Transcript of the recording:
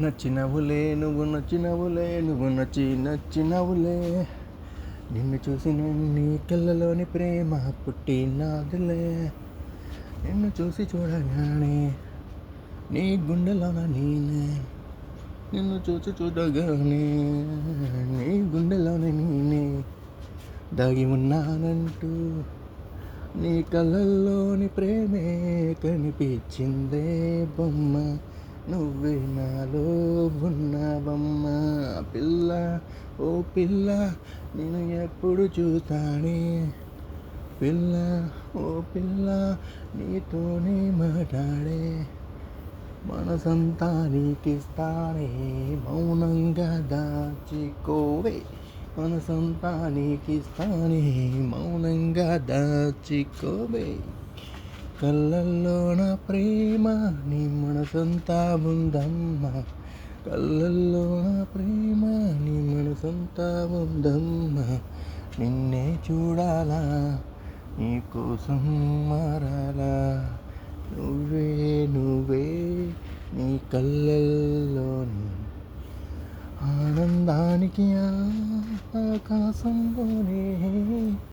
నచ్చినవులే నువ్వు నచ్చినవులే నువ్వు నచ్చి నచ్చినవులే నిన్ను చూసిన నీ కళ్ళలోని ప్రేమ పుట్టినాదులే. నిన్ను చూసి చూడగానే నీ గుండెలోన నేనే. నిన్ను చూసి చూడగానే నీ గుండెలోనే నేనే. దాగి ఉన్నానంటూ నీ కళ్ళల్లోని ప్రేమే కనిపించిందే బొమ్మ. నువ్వే నాలో ఉన్న పిల్ల ఓ పిల్ల నేను ఎప్పుడు చూస్తానే. పిల్ల ఓ పిల్ల నీతోనే మాట్లాడే. మనసంతా నీకిస్తానే మౌనంగా దాచుకోవే. మనసంతా నీకిస్తానే మౌనంగా దాచుకోవే. కళ్ళల్లో నా ప్రేమ నీ మనసంతా ఉందమ్మా. కళ్ళల్లో నా ప్రేమ నీ మనసంతా ఉందమ్మా. నిన్నే చూడాలా నీ కోసం మారాలా. నువ్వే నువ్వే నీ కళ్ళల్లోని ఆనందానికి ఆకాశంలోనే.